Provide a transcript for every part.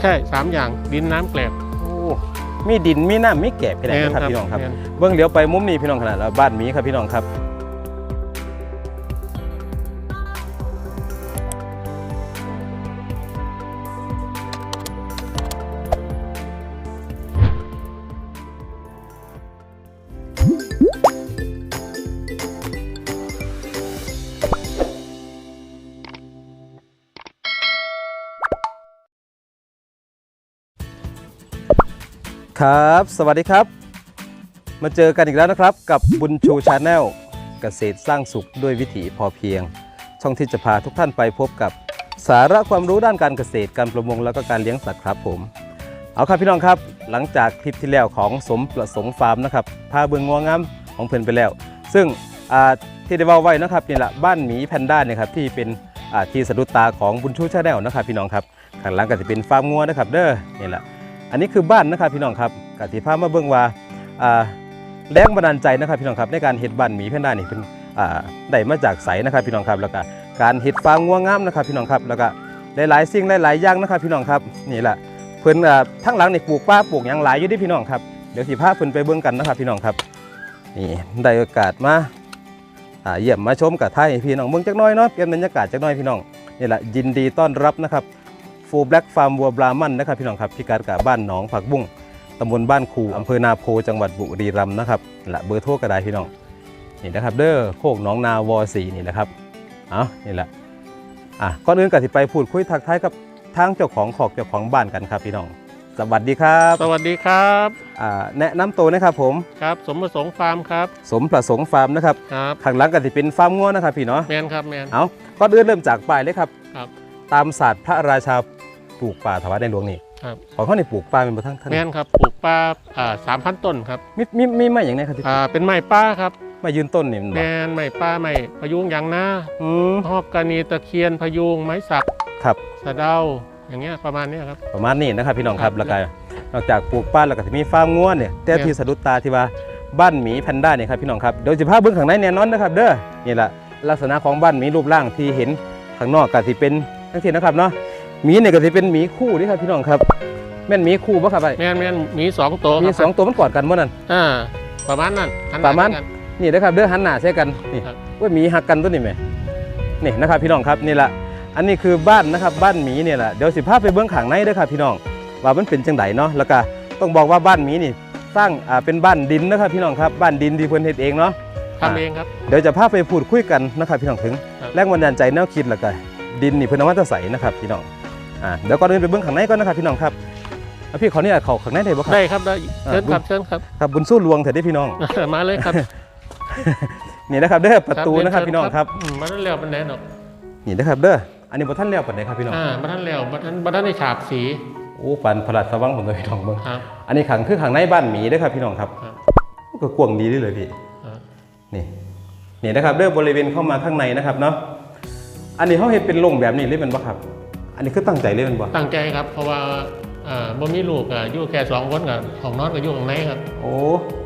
นใช่สามอย่างดินน้ำแกลบ โอ้มีดินมีน้ำมีแกบพี่ไหนนะครับพี่น้องครับแม่น เบื้องเลี้ยวไปมุมนี้พี่น้องขนาดแล้วบ้านหมีครับพี่น้องครับ ครับ สวัสดีครับ มาเจอกันอีกแล้วนะครับ กับบุญชูชาแนลเกษตรสร้างสุขด้วยวิถีพอเพียง ช่องที่จะพาทุกท่านไปพบกับสาระความรู้ด้านการเกษตรการประมงแล้วก็การเลี้ยงสัตว์ครับผม เอาครับพี่น้องครับ หลังจากคลิปที่แล้วของสมประสงค์ฟาร์มนะครับพาเบืองงวงงามของเพื่อนไปแล้ว ซึ่งที่ได้ว่าไว้นะครับนี่แหละบ้านหมีแพนด้าเนี่ยครับที่เป็นที่สะดุดตาของบุญชูชาแนลนะครับพี่น้องครับข้างหลังก็จะเป็นฟาร์มงัวนะครับเด้อนี่แหละ อันนี้คือบ้านนะครับพี่น้องครับกติภาพมาเบิ่งว่าแรงบันดาลใจนะครับพี่น้องครับในการเฮ็ดบ้านหมีแพนด้านี่เป็นได้มาจากไสนะครับพี่น้องครับแล้วก็การเฮ็ดฟาร์มงัวงามนะครับพี่น้องครับแล้วก็หลายๆสิ่งหลายๆอย่างนะครับพี่น้องครับนี่แหละเพิ่นอ่าทั้งหลังนี่ปลูกป้าปลูกหยังหลายอยู่เดิพี่น้องครับเดี๋ยวสิพาเพิ่นไปเบิ่งกันนะครับพี่น้องครับนี่ได้โอกาสมาเยี่ยมมาชมกับไทยพี่น้องเบิ่งจักน้อยเนาะเปลี่ยนบรรยากาศจักน้อยพี่น้องนี่แหละยินดีต้อนรับนะครับ ฟูแบล็กฟาร์มวัวบรามันนะครับพี่น้องครับพิกัดกับบ้านหนองผักบุ้งตำบลบ้านคูอำเภอนาโพจังหวัดบุรีรัมย์นะครับและเบอร์โทรก็ได้พี่น้องนี่นะครับเด้อโคกหนองนาวอสีนี่นะครับเอานี่แหละอะก่อนอื่นก็สิไปพูดคุยทักทายกับทางเจ้าของขอกเจ้าของบ้านกันครับพี่น้อง สวัสดีครับสวัสดีครับอ่าแนะนำตัวนะครับผมครับ สมประสงค์ฟาร์มครับ สมประสงค์ฟาร์มนะครับครับข้างหลังก็สิเป็นฟาร์มงัวนะครับพี่เนาะแมนครับแมนเอาก่อนอื่นเริ่มจากป้ายเลยครับครับ ตามศาสตร์พระราชา ปลูกป่าถวายในหลวงนี่ครับของเขานี่ปลูกป่าเป็นประทั้งท่านแมนครับปลูกป้าอ่าสามพันต้นครับมีมีมีไม้อย่างไรครับที่อ่าเป็นไม้ป้าครับมายืนต้นนี่มันแมบอกนไม้ป้าไม้พยุงยางนาอืมฮอกกานีตะเคียนพยุงไม้สักครับ สะเดาอย่างเงี้ยประมาณเนี้ยครับ ประมาณนี้นะครับพี่น้องครับครับแล้วก็นอกจากปลูกป่าแล้วก็จะมีฟาร์มงัวเนี่ยแต่ครับที่สะดุดตาที่ว่าบ้านหมีแพนด้าเนี่ยครับพี่น้องครับเดี๋ยวจะพาเบื้องข้างในแน่นอนนะครับเด้อนี่แหละลักษณะของบ้านหมีรูปร่างที่เห็นข้างนอกก็สิเป็นทั้งที่นะครับเนาะ หมีเนี่ยก็สิเป็นหมีคู่นี่ครับพี่น้องครับแม่นหมีคู่ปะครับไอ้แมนแมนมีสองตัวมีครับสองตัวมันกอดกันบ่นั่นอ่าประมาณนั้นหันหปน้ระมาณ กัน นี่นะครับเด้อหันหน้าใช่กันนี่ครับ ว่าหมีหักกันตัวนี้ไหมนี่นะครับพี่น้องครับนี่แหละอันนี้คือบ้านนะครับบ้านหมีเนี่ยแหละเดี๋ยวสิพาไปเบื้องข้างในเด้อครับพี่น้องว่ามันเป็นจังไดเนาะแล้วก็ต้องบอกว่าบ้านหมีนี่สร้างอ่าเป็นบ้านดินนะครับพี่น้องครับบ้านดินที่เพิ่นเฮ็ดเองเนาะ ทำเองครับ เดี๋ยวจะพาไปพูดคุยกันนะครับพี่น้องถึงครับ แรงบันดาลใจแนวคิดแล้วก็ดินนี่เพิ่นเอามาจะใส่นะครับพี่น้อง อ่าเดี๋ยวก่อนอื่นไปเบื้องข้างในก่อนนะครับพี่น้องครับเอาพี่ขออนุญาตเข้าข้างในได้บ่ครับ ได้ครับได้เชิญครับอ่าเชิญครับ ครับบุญสู้ลวงเถิดได้อพี่น้อง มาเลยครับนี่นะครับเด้อประตูเยนะครับเชิญพี่น้องครับอืมมาท่านเลี้ยวเป็นไหนหรอกนี่นะครับเด้อ อันนี้บ่ทันแล้วปานใดครับพี่น้อง อ่ามาท่านเลี้ยวมาท่านมาท่านในฉาบสีโอ้ปันพลัดสว่างผมตัวพี่น้องเบิ่งครับ อันนี้ขังคือขังในบ้านหมีเด้อครับพี่น้องครับครับ ก็กว้างดีเด้อเลยพี่ครับนี่นี่นะครับเด้อบริเวณเข้ามาข้างในนะครับเนาะ อันนี้เขาเห็นเป็นโล่งแบบนี้เลยแมันบ่ครับ อันนี้คือตั้งใจเลยแมันบ่ตั้งใจครับ เพราะว่าอ่าบ่มีลูกอะอยู่แค่สองคนกับของนอนกับอยู่ข้างในครับ โอ้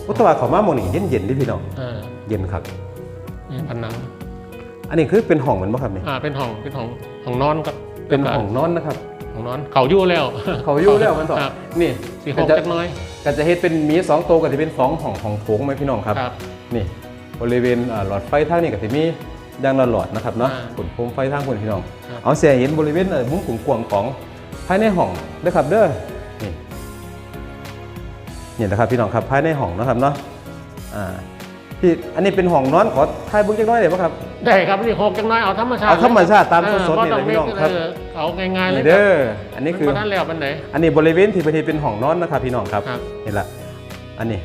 พุทธวาเขามาหมองนี่เย็นเย็นๆเดิพี่น้องอ่าเย็นครับนี่ผนังอันนี้คือเป็นห้องแมันบ่ครับนี่อ่าเป็นห้องเป็นห้องห้องนอนครับเป็นห้องนอนนะครับห้องนอนเขาอยู่แล้ว เขาอยู่แล้วมันต่อครับนี่สีหก็กจะจักหน้อยก็จะเฮ็ดเป็นหมีสองตัวก็จะเป็นสองห้องห้องโถงไหมพี่น้องครับครับนี่บริเวณอ่าหลอดไฟทางนี้ก็จะมี ดังละหลอดนะครับเนาะอ่าขนโคมไฟทางคนพี่น้อง ครับ เอาเสียเห็นบริเวณเอ่อมุ้งกว้างๆของภายในห้องเด้อครับเด้อนี่นี่นะครับพี่น้องครับภายในห้องนะครับเนาะอ่าที่อันนี้เป็นห้องนอนขอถ่ายเบิ่งจักหน้อยได้บ่ครับ ได้ครับนี่หกจักหน้อยเอาธรรมชาติเอาธรรมชาติตามเออสดๆนี่บ่เลยพี่น้องครับ เเอาง่ายๆเลยนี่เด้ออันนี้คือมาท่านเลี้ยวเป็นไหน อันนี้บริเวณที่ประเทศเป็นห้องนอนนะครับพี่น้องครับครับนี่ละอันนี้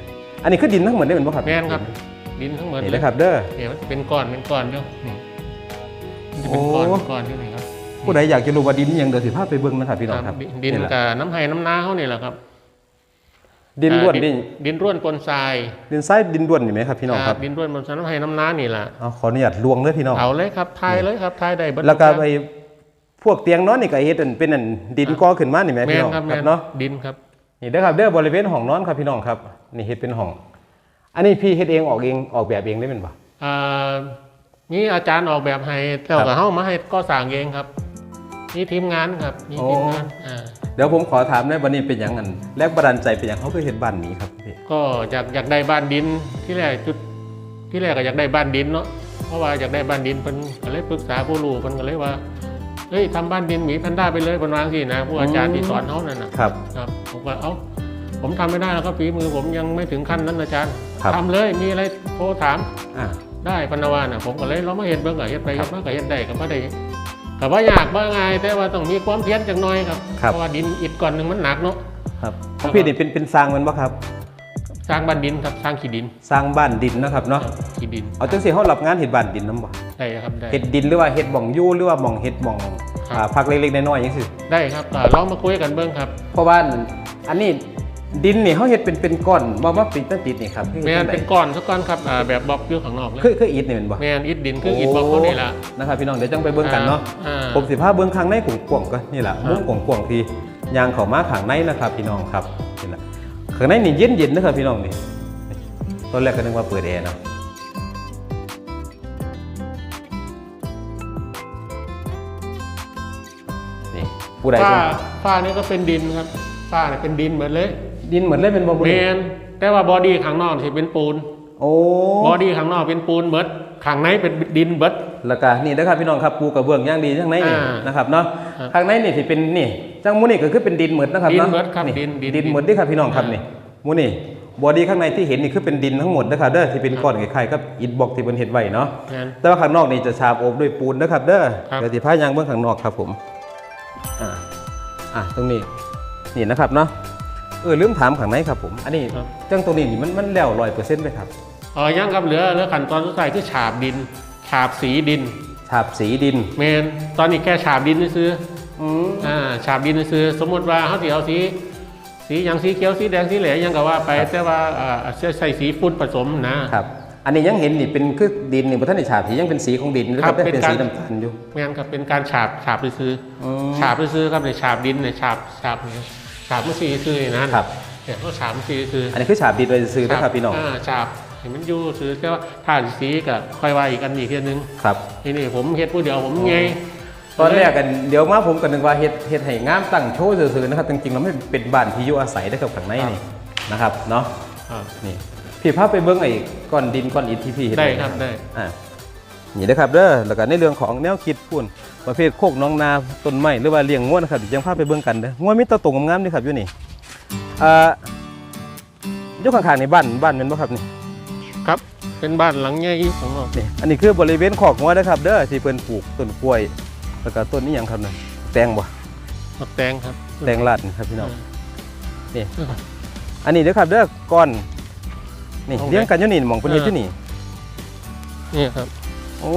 อันนี้คือดินทั้งหมดได้เป็นบ่ครับแม่นครับ ดินทั้งหมดนี่นะครับ เด้อเดี๋ยวมันจะเป็นก้อนเป็นก้อนอยู่นี่มันจะเป็นก้อนโอ้เป็นก้อนอยู่นี่ครับผู้ใดอยากจะรู้ว่าดินอิหยังเดี๋ยวสิพาไปเบิ่งนะครับพี่น้องครับ ดิดินนี่แหละกับน้ำไห้น้ำนาเขานี่แหละครับ ดินร่วนอ่านี่ดินร่วนปนทราย ดินทรายดินร่วนนี่ไหมครับพี่น้องครับดินร่วนปนทรายน้ำไห้น้ำนานี่แหละเอาขออนุญาตลวงเด้อพี่น้องเอาเลยครับทายเลยครับทายได้เบิดแล้วก็ทุไปอย่างพวกเตียงนอนนี่ก็เฮ็ดอันเป็นอันดินก่อขึ้นมานี่ไหมแมพี่นน้องครับแมครับนเนาะดินครับนี่เด้อครับเด้อบริเวณห้องนอนครับพี่น้องครับ นี่เฮ็ดเป็นห้อง อันนี้พี่เฮ็ดเองออกเองออกแบบเองได้เป็นบ่อ่านี่อาจารย์ออกแบบให้แล้วครัก็บเฮามาให้ก็สั่งเองครับนี่ทีมงานครับนี่ทีมงานอ่าเดี๋ยวผมขอถามได้วันนี้เป็นอย่างนั้นแรงบันดาลใจเป็นอย่างเขาคือเห็นบ้านนี้ครับพี่ก็อยากอยากได้บ้านดินที่แรกจุดที่แรกก็อยากได้บ้านดินเนาะเพราะว่าอยากได้บ้านดินเพิ่นก็เลยปรึกษาผู้รู้เพิ่นก็เลยว่าเฮ้ยทำบ้านดินหมีแพนด้าไปเลยเพิ่นวาจังสินะผู้อาจารย์ที่สอนเขานั่นน่ะครับครับผมก็เอ้า ผมทำไม่ได้แล้วครับฝีมือผมยังไม่ถึงขั้นนั้นอาจารย์ครับทำเลยมีอะไรโทรถามอ่าได้พนาวาน่ะผมก็เลยเรามาเห็นเบิ่งก็เฮ็ดไปครัเฮ็บดมาก็เฮ็ดได้ก็บ่ได้ก็บ่ยากบ่ง่ายแต่ว่าต้องมีความเพียรจักหน่อยครับครับเพราะว่าดินอิฐก้อนหนึงมันหนักเนาะครับของพี่นี่เป็นเป็นสร้างมันปะครับสร้างบ้านดินครับสร้างขี้ดิน สร้างบ้านดินนะครับเนาะขี้ดินเอาจังสิเขารับงานเห็ดบ้านดินน้ำบ่ได้ครับได้เห็ดดินหรือว่าเห็ดหม่องยู่หรือว่าหม่องเห็ดหม่องครับอ่าพักเล็กๆน้อยๆอย่างสิได้ครับก็ลองมาคุยกันเบิ่งครับเพราะว่าอันนี้ ดินนี่เขาเห็ดเป็นเป็นก้อนบ่ว่าปิดตั้งติดนี่ครับคือแม่นจังใดเป็นก้อนสักก้อนครับอ่าแบบบล็อกอยู่ข้างนอกเลยคือคืออิฐนี่เป็นบ่แม่นอิฐดินคืออิฐบล็อกเขานี่ล่ะนะครับพี่น้องเดี๋ยวจังไปเบิ่งกันเนาะอ่าผมสิพาเบิ่งข้างในกว้างๆก็นี่แหละครับมุมกว้างๆที่ยางเข้ามาข้างในนะครับพี่น้องครับนี่แหละข้างในนี่เย็นๆนะครับพี่น้องนี่ตอนแรกก็นึกว่าเปิดแอร์เนาะนี่ผู้ใดฝ้าเพิ่นฝ้านี่ก็เป็นดินครับฝ้านี่เป็นดินหมดเลย ดินเหมือนเล่นเป็นบอมบูแมนแต่ว่าบอดี้ข้างนอกสิเป็นปูน โอ้บอดี้ข้างนอกเป็นปูนเบิดข้างในเป็นดินเบิดแล้วก็นี่นะครับพี่น้องครับปูกระเบื้องอย่างดีข้างในนี่อ่านะครับเนาะครับข้างในนี่ที่เป็นนี่จังมูนี่ก็คือเป็นดินเหมือนนะครับดินเนาะเหมือนครับนี่ดินดินดินเหมือนที่ครับพี่น้องครับอ่านี่นี่มูนี่บอดี้ข้างในที่เห็นนี่คือเป็นดินทั้งหมดนะครับเด้อที่เป็นก้อนคล้ายๆกับอิฐบล็อกที่เป็นเห็ดไว้เนาะแมนแต่ว่าข้างนอกนี่จะฉาบโอบด้วยปูนนะครับเด้อครับเดี๋ยวที่พายางเบื้องข้างนอกครับผมอ่าอ่าตรงนี้นี่นะครับเนาะ เออลืมถามข้างในครับผม อันนี้จังตรงนี้นี่มันมันแล้วร้อยเปอร์เซ็นต์ไหมครับเอ๋อยังครับเหลือเหลือขั้นตอนสุดท้ายคือฉาบดิน ฉาบสีดินฉาบสีดินแมนตอนนี้แค่ฉาบดินซื้ออืมอ่าฉาบดินซื้อสมมติว่าเขาสิเอาสี สีอย่างสีเขียวสีแดงสีเหลืองยังก็ว่าไป แต่ว่าอ่าใส่สีฝุ่นผสมนะ ครับ อันนี้ยังเห็นนี่เป็นคือดินนี่บนท่านในฉาบที่ยังเป็นสีของดินหรือคครัรับบเป็นเป็นการสีน้ำตาลอยู่ แม่นครับเป็นการฉาบฉาบไปซื้ออืม ฉาบไปซื้อครับในฉาบดินในฉาบฉาบเนี่ย ฉาบมันสีซื้อนี่นะครับ เนี่ยเขาฉาบมันสีซื้ออันนี้คือฉาบดินโดยซื้อนะครับพี่น้องาฉาบเห็นมันอยู่ซื้อแต่ว่าถ้าสีก็ค่อยว่าอีกอันอีกทีนึงครับทีนี่ผมเฮ็ดผู้เดียวผมไงตอนแรกกันเดี๋ยวมาผมก็นึกว่าเฮ็ดเฮ็ดให้งามตั้งโชว์ซื่อๆนะครับจริงๆแล้วไม่เป็นบ้านที่อยู่อาศัยได้ครับข้างในนี่นะครับเนาะครับนี่พี่พาไปเบิ่งไอ้ก้อนดินก้อนอิฐที่พี่เห็นได้ว้ครับได้อ่า นี่นะครับเด้อแล้วก็ในเรื่องของแนวคิดพุ่นประเภทโคกน้องนาต้นไม้หรือว่าเลี้ยงงัวนะครับเดี๋ยวยังพาไปเบิ่งกันเด้องัวมีตัวตรงงามๆนี่ครับอยู่นี่อ่าอยู่ข้างๆในบ้านบ้านแม่นบ่ครับนี่ครับเป็นบ้านหลังใหญ่ของเรานี่อันนี้คือบริเวณขอกงัวนะครับเด้อที่เพิ่นปลูกต้นกล้วย แล้วก็ต้นนี้หยังครับนั่นแตงบ่ผักแตงครับแตงลาดนี่ครับพี่น้องนี่เอออันนี้เด้อครับเด้อก้อนนี่เอาไว้เลี้ยงกันอยู่นี่หมองเพิ่นเฮ็ดเอออยู่นี่นี่ครับ โอ้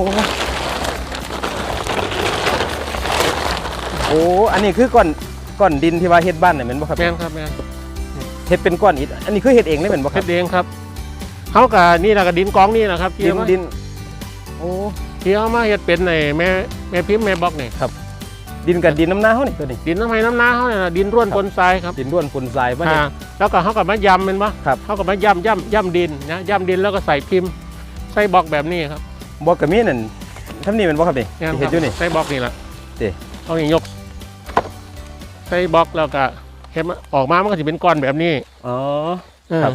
โอ้อันนี้คือก้อนก้อนดินที่ว่าเฮ็ดบ้านนี่แม่นบ่ครับแม่นครับแม่นเฮ็ดเป็นก้อนอิฐอันนี้คือเฮ็ดเองเลยแม่นบ่คเฮ็รับดเองครับเขากับนี่แหละกับดินกองนี่แหละครับที่ดินเอามาดิน โอ้ที่เอามาเฮ็ดเป็นในแม่แม่พิมพ์แม่บล็อกนี่ดินกับดินน้ำนาเฮานี่ตัวนี้ ดินน้ำไม้น้ำนาเขาเนี่ยนะดินร่วนครับ ปนทรายครับดินร่วนปนทรายบ่เนี่ยอ่าแล้วก็เขากับมายำเป็นปะครับ เขากับมายำย่ำย่ำดินนะย่ำดินแล้วก็ใส่พิมพ์ใส่บล็อกแบบนี้ครับ บ่ก็มีนั่นทำนี่แม่นบ่ครับนี่เนี่ยที่เฮ็ดอยู่นี่ ใส่บล็อกนี่แหละเด้ เอาอย่างยก ใส่บล็อกแล้วก็เห็นไหมออกมามันก็จะเป็นก้อนแบบนี้อ๋อ เออครับ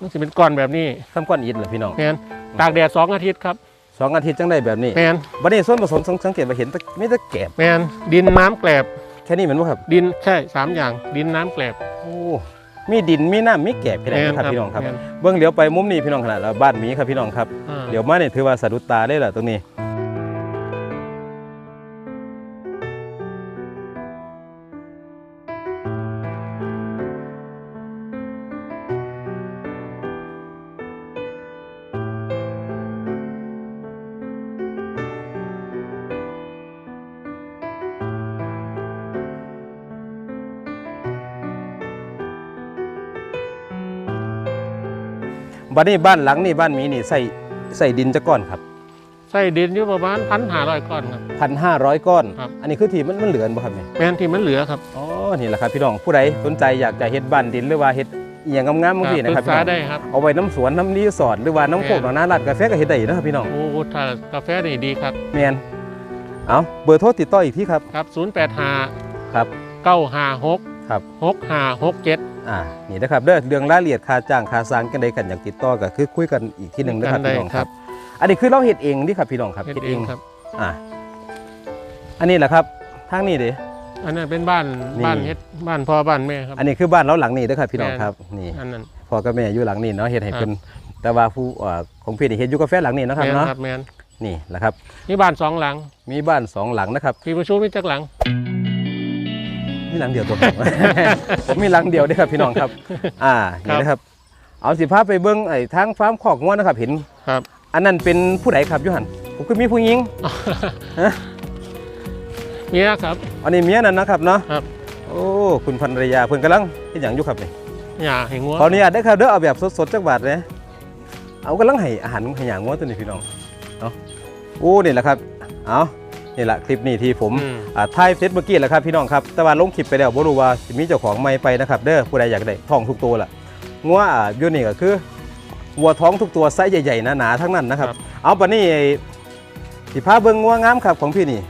มันจะเป็นก้อนแบบนี้ทำก้อนอิฐเหรอพี่น้องแมนตากแดดสองอาทิตย์ครับสองอาทิตย์จังได้แบบนี้แมนบัดนี้ส่วนผสมสังเกตว่าเห็นแต่มีแต่แกบแมนดินน้ำแกลบ แค่นี้แม่นบ่ครับดินใช่สามอย่าง ดินน้ำแกลบโอ้ มีดินมีน้ำมีแกบพี่น้องแม่นครับพี่น้องครับแม่นเบื้องเหลียวไปมุมนี้พี่น้องขนาดเราบ้านหมีครับพี่น้องครับอ่าเดี๋ยวมาเนี่ยถือว่าสะดุดตาได้แหละตรงนี้ บัดนี้บ้านหลังนี่บ้านหมีนี่ใส่ใส่ดินจะก้อนครับใส่ดินอยู่ประมาณพันห้าร้อยก้อนครับ พันห้าร้อยก้อน ครับ อันนี้คือที่มันมันเหลือบ่ครับเนี่ยแมนที่มันเหลือครับอ๋อนี่แหละครับพี่น้องผู้ใดสนใจอยากจะเฮ็ดบ้านดินหรือว่าเฮ็ดอหย่างงามๆบางทีปนะรึครับกพี่ษาน้องได้ครับ เอาไว้น้ำสวนน้ำรีสอร์ทหรือว่าน้ำโคกแม่นน้ำนาลาดกาแฟก็เฮ็ดได้นะครับพี่น้องโอ้ถ้ากาแฟนี่ดีครับแมนเอาเบอร์โทรติดต่ออีกที่ครับครับ 0 8 5 ครับเก้าห้าหกครับหกห้าหกเจ็ด อ่านี่นะครับเด้อเรื่องรายละเอียดค่าจ้างค่าสร้างกันใดกันอยากติดต่อก็คือคุยกันอีกที่หนึ่งนะครับกันได้พี่น้องคครัรับบอันนี้คือเราเฮ็ดเองนี่ครับพี่น้องครับเฮ็ดเฮ็ดเอเองงครับอ่าอันนี้แหละครับทางนี้เด้อันนั้นเป็นบ้านนี่บ้านเฮ็ดบ้านพ่อบ้านแม่ครับอันนี้คือบ้านเราหลังนี้เด้อครับพี่น้องแม่นครับนี่อันนั้นพ่อกับแม่อยู่หลังนี้เนาะเฮ็ดให้ครับเพิ่นแต่ว่าผู้เอ่อของพี่นี่เฮ็ดอยู่กาแฟหลังนี้เนาะครับแมนเนาะครับแมนนี่แหละครับนี่บ้านสองหลัง มีบ้านสองหลังนะครับพี่ประชุมมีจักหลัง มีหลังเดียวตัวผม ผมมีหลังเดียวเด้อครับพี่น้องครับ อ่านี่นะครับ เอาสิพาไปเบิ่งไอ้ทางฟาร์มคอกงัวนะครับเห็นครับ อันนั้นเป็นผู้ใดครับอยูหันผมคือมีผู้หญิงฮะเมียครับ อันนี้เมียนั่นนะครับเนาะครับ โอ้คุณภรรยาเพิ่นกำลังเฮ็ดหยังอยู่ครับนี่อย่าให้งัวขออนุญาตได้อครับเด้อเอาแบบสดๆจักบาทเลยเอากำลังให้อาหารให้หยังงัวตัวนี้พี่น้องเนาะโอ้นี่แหละครับเอา นี่แหละคลิปนี้ที่ผมอืมอ่าถ่ายเสร็จเมื่อกี้แหละครับพี่น้องครับแต่ว่าลงคลิปไปแล้วบ่รู้ว่าสิมีเจ้าของใหม่ไปนะครับเด้อผู้ใดอยากได้ท้องทุกตัวล่ะงัวอ่าอยู่นี่ก็คือวัวท้องทุกตัวไซส์ใหญ่ๆหนาๆทั้งนั้นนะครับ เอาปะนี่ไอ้สิพาเบิ่งงัวงามครับของพี่นี่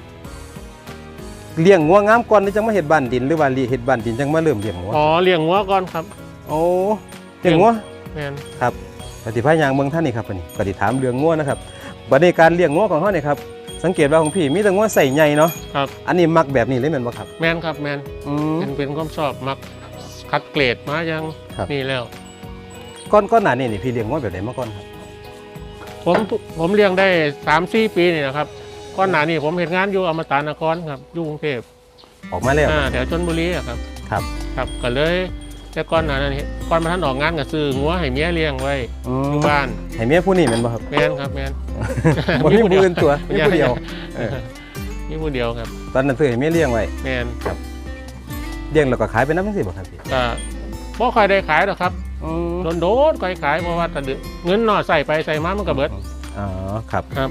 เลี้ยงงัวงามก่อนหรือจังมาเฮ็ดบ้านดินหรือว่าเลี้ยงเฮ็ดบ้านดินจังมาเริ่มเลี้ยงงัวอ๋อเลี้ยงงัวก่อนครับโอ้เลี้ยงงัวแมนครับปฏิภาณยางเมืองท่านนี่ครับปะนี่ปฏิถามเรื่องงัวนะครับบัดนี้การเลี้ยงงัวของเฮานี่ครับ สังเกตว่าของพี่มีแต่งัวใส่ใหญ่เนาะครับอันนี้มักแบบนี้เลยแม่นบ่ครับแมนครับแมนอืม เป็นเป็นความชอบมักคัดเกรดมายังครับ นี่แล้ว ก้อนก้อนหนานี่นี่พี่เลี้ยงงัวแบบไหนมาก่อนครับผมผมเลี้ยงได้สามสี่ปีนี่นะครับก่อนหน้านี้ผมเห็นงานอยู่อมตะนครครับอยู่กรุงเทพออกมาแล้ว อ่าแถวชนบุรีอะครับครับ ครับก็เลย แต่ก่อนหน้านั้นก่อนมาท่านออกงานก็ซื้องัวให้เมียเลี้ยงไว้อือมยู่บ้านให้เมียผู้นี่แม่นบ่ครับ แมนครับแมนบ่มีผู้อื่นตัวมีผู้เดียวเออมีผู้เดียวครับ ตอนนั้นซื้อให้เมียเลี้ยงไว้แมนเลี้ยงแล้วก็ขายไปนำจังซี่บ่ครับพี่ก็บ่ค่อยได้ขายหรอกครับอืมโดนโดนค่อยขายเพราะว่าแตะดึกเงินหน่อใส่ไปใส่มามันก็เบิด อ๋อครับครับ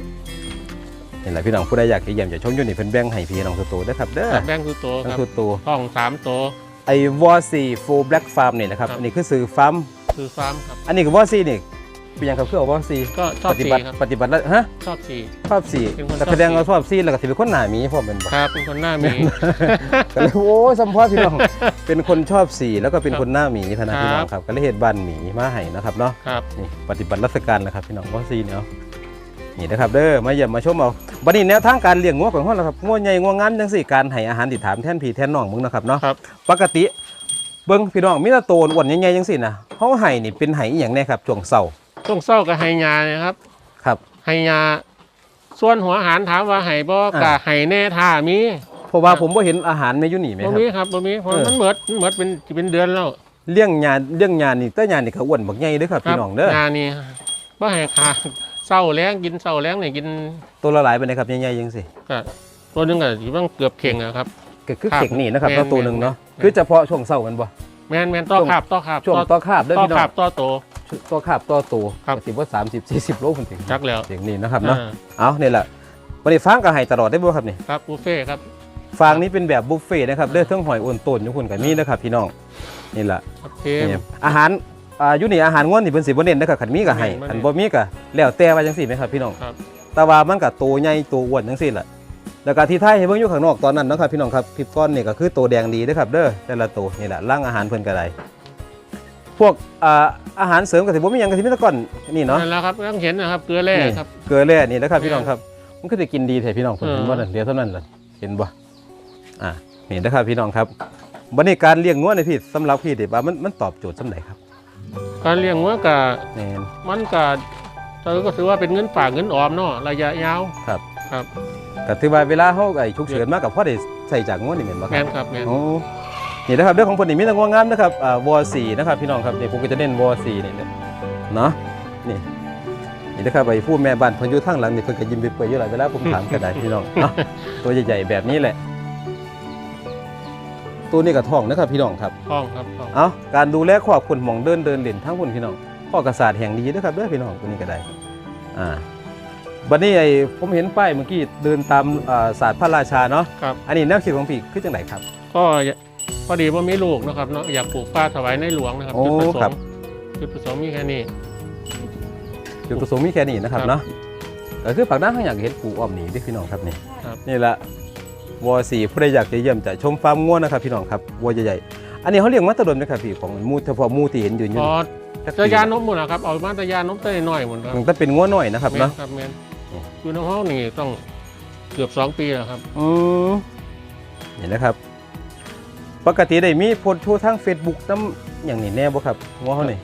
นี่แหละพี่น้องผู้ใดอยากจะเยี่ยมจะชมอยู่นี่เพิ่นแบ่งให้พี่น้องทุกตัวเด้อครับเด้อแบงค์คือโตคทั้งรับทุกตัวห้องสามโต ไอ้วอซีฟูแบล็กฟาร์มนี่นะครับ ครับ อันนี้คือซื้อฟาร์ม คือฟาร์มครับ อันนี้กับวอซีนี่เป็นหยังครับคือเอาวอซีก็ชอบปฏิสีบัติครับปฏิบัติแล้วฮะชอบสี ชอบสีเป็นคนแต่ชอบแสดงว่าสีชอบสีแล้วก็สิเป็นคนหน้าหมีพร้อมเป็นบ่ครับเป็นคนหน้ามี ก็เลยโอ้ยสัมภาษณ์พี่น้อง เป็นคนชอบสีแล้วก็เป็นครับคนหน้าหมีพะนะพี่น้องครับครับก็เลยเฮ็ดบ้านหมีมาให้นะครับเนาะครับ นี่ปฏิบัติราชการนะครับพี่น้องวอซีเนาะ นี่นะครับเด้อมาเยี่ยมมาชมเอาบัดนี้แนวทางการเลี้ยงงัวของเฮาล่ะครับงัวใหญ่งัวงามจังซี่การให้อาหารที่ถามแทนพี่แทนน้องมึงนะครับเนาะครับปกติเบิ้งพี่น้องมีแตะโตนอ้วนใหญ่ๆจังซี่นะเฮาให้นี่เป็นไห้อีหยังแน่ครับช่วงเช้าต้องเศร้ากับไฮยาเนี่ยครับครับไฮยาส่วนหัวอาหารถามว่าไห้บ่กะอ่าไห้แน่ท่ามีเพราะว่าครับผมบ่เห็นอาหารแม่อยู่นี่แม่บ่ครับ มีครับบ่มีเพราะเออ มันเหมิดมันเหมิดเป็นเป็นเดือนแล้วเลี้ยงญาเลี้ยงญานี่แต่ญานี่เขาอ้วนบักใหญ่เด้อครับพี่น้องเด้อยานี่บ่ให้ขาด เศร้าแรงกินเศร้าแรงเนี่ยกินตัวละหลายปานใดครับใหญ่ๆจังซี่ก็ตัวหนึงก็สิมันเกือบเข่งอะครับ ก็คือครับเข่งนี่นะครับแม่นตัวตัวหนึงเนาะแม่น คือเฉพาะช่วงเช้าแมันบ่ แม่นแม่นต่อช่วง ขาบต่อขาบช่วงต่อคาบเด้อต่อพี่น้อขางบต่อโต ต่อคาบต่อตัวครับ ก็สิบ่30 40โลพุ่นถึงจักแล้วเสียงนี่นะครับเนาะอ่าเอานี่แหละวันนี้ฟางก็ให้ตลอดได้บ่ครับนี่ครับบุฟเฟ่ต์ครับ ฟางนี้เป็นแบบบุฟเฟ่ต์นะครับเด้อเทั้งหอยโอนต้นอยู่พุ่นก็มีนะครับพี่น้องนี่แหละครับเทมนี่อาหาร อ่าอยู่นี่อาหารง่วนนี่เพิ่นสิบ่เน้นนะครับคันมีก็ให้บ่เน้นคันบ่มีก็แล้วแต่ว่าจังซี่ไหมครับพี่น้องครับ แต่ว่ามันก็โตใหญ่โตอ้วนจังซี่แหละแล้วก็ที่ไทยให้เบิ่งอยู่ข้างนอกตอนนั้นเนาะครับพี่น้องครับคลิปก้อนนี่ก็คือโตแดงดีเด้อครับ เด้อแต่ละโตนี่แหละร่างอาหารเพิ่นก็ได้พวกอ่าอาหารเสริมก็สิบ่มีหยังก็สิมีแต่ก้อนนี่เนาะ นั่นแหล้วครับต้องเห็นนะครับเกลือแร่นี่ครับ เกลือแร่นี่นะครับพี่น้องครับ มันก็จะกินดีแท้พี่น้องผมเออ เห็นบ่นั่นเดี๋ยวเท่านั้นล่ะเห็นบ่อ่านี่นะครับพี่น้องครับบัดนี้การเลี้ยงงัวนี่พี่สำหรับพี่นี่ว่ามันมันตอบโจทย์สำใดครับ การเลี้ยงวัวกะแม่นมันกะเธอก็ถือว่าเป็นเงินฝากเงินออมเนาะระยะยาวครับครับก็ถือว่าเวลาเฮาไอ้ฉุกเฉินมากับพ่อได้ใส่จากงัวนี่แม่นบ่คแม่รับนครับแม่นโอ้นี่นะครับเรื่องของเพิ่นนี่มีแต่งัวงามนะครับอ่าวอ4นะครับพี่น้องครับนี่ผมก็จะเน้นวอ4นี่เนาะนี่นี่นะครับไอ้ผู้แม่บ้านเพิ่นอยู่ทางหลังนี่เพิ่นก็ยิ้มไปเปื่อยอยู่หลายเวลาผมถามก็ได้พี่น้องเนาะตัวใหญ่ๆแบบนี้แหละ ตัวนี้ก็ท้องนะครับพี่น้องครับห้องครับห้องเอาการดูแลครอบคนหมองเดินเดินเล่นทั้งคนพี่น้องข้อกระสาดแห่งดีนะครับเด้อพี่น้องตัวนี้ก็ได้อ่าบัดนี้ไอ้ผมเห็นป้ายเมื่อกี้เดินตามอ่าศาสตร์พระราชาเนาะครับอันนี้แนวคิดของพี่คือจังไหนครับ ก็พอดีว่ามีลูกนะครับเนาะอยากปลูกป่าถวายในหลวงนะครับโอ้จุดประสครังบค์จุดประสงค์มีแค่นี้จุดประสงค์มีแค่นี้นะครับครับเนาะก็คือปากน้ำข้างอยากเห็นปู่อ้อมหนีเด้อพี่น้องครับนี่ครับนี่แหละ วอสีผู้ใดอยากจะเยี่ยมจะชมฟาร์มง่วนะครับพี่น้องครับวัวใหญ่ๆอันนี้เขาเลี้ยงมาตะดนไหมครับพี่ของหมูเฉพาะหมูที่เห็นอยู่พนี่อจักจะปียานมหมดนะครับเอามาแตะยานมเต้ยน้อยหมดครับมันต้องเป็นง่วน้อยนะครับแม่เนาะนครับแมนอยู่ในห้องนี่ต้องเกือบสองปีแล้วครับอืมเห็นนะครับ ปกติได้มีโพสต์โชว์ทาง Facebook น้ำอย่างนี้แน่บ่ครับง่วเขานี่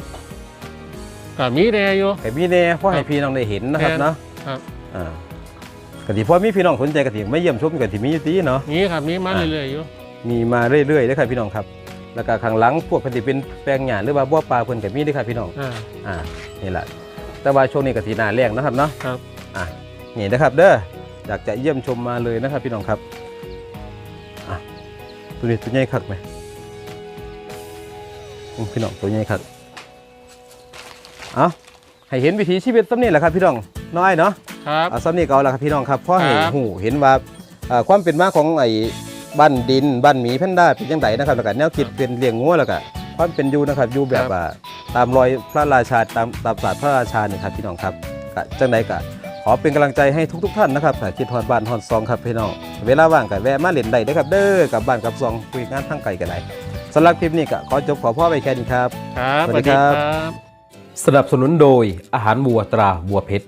ก็มีแน่อยู่แต่มีแน่เพราะให้พี่น้องได้เห็นนะครับแน่เนาะครับอ่า กติพอมีพี่น้องสนใจกติไม่เยี่ยมชมกติมีอยู่ตีเนาะมีครับมีมาเรื่อยๆอยู่มีมาเรื่อยๆเด้อครับพี่น้องครับ แล้วก็ข้างหลังพวกพันธิเป็นแปลงหญ้าหรือว่าบัวปลาเพิ่นก็มีเด้อครับพี่น้องอ่าอ่านี่แหละแต่ว่าช่วงนี้ก็ทีหนาแรงนะครับเนาะครับอ่านี่นะครับเด้ออยากจะเยี่ยมชมมาเลยนะครับพี่น้องครับอะตัวนี้ตัวใหญ่คักไหมอืมพี่น้องตัวใหญ่คักเอาให้เห็นวิถีชีวิตซ้ำนี่แหละครับพี่น้องน้อยเนาะ ครับ เอาซ้ำนี่ก็เอาละครับพี่น้องครับเพราะให้ครับหูเห็นว่าอ่าความเป็นมาของไอ้บ้านดินบ้านหมีแพนด้าเป็นยังไงนะครับแล้วก็แนวคิดเป็นเลี้ยงงัวแล้วก็ความเป็นอยู่นะครับอยู่แบบว่าตามรอยพระราชาตามตามศาสตร์พระราชานี่ครับพี่น้องครับก็จังใดก็ขอเป็นกำลังใจให้ทุกๆท่านนะครับถ้าคิดฮอดบ้านฮอดซองครับพี่น้องเวลาว่างก็แวะมาเล่นได้เด้อครับ เด้อกลับบ้านกลับซองคุยงานทางไกลกันได้สำหรับคลิปนี้ก็ขอจบขอพ่อไปแค่นี้ครับครับสวัสดีครับบสนับสนุนโดยอาหารวัวตราวัวเพชร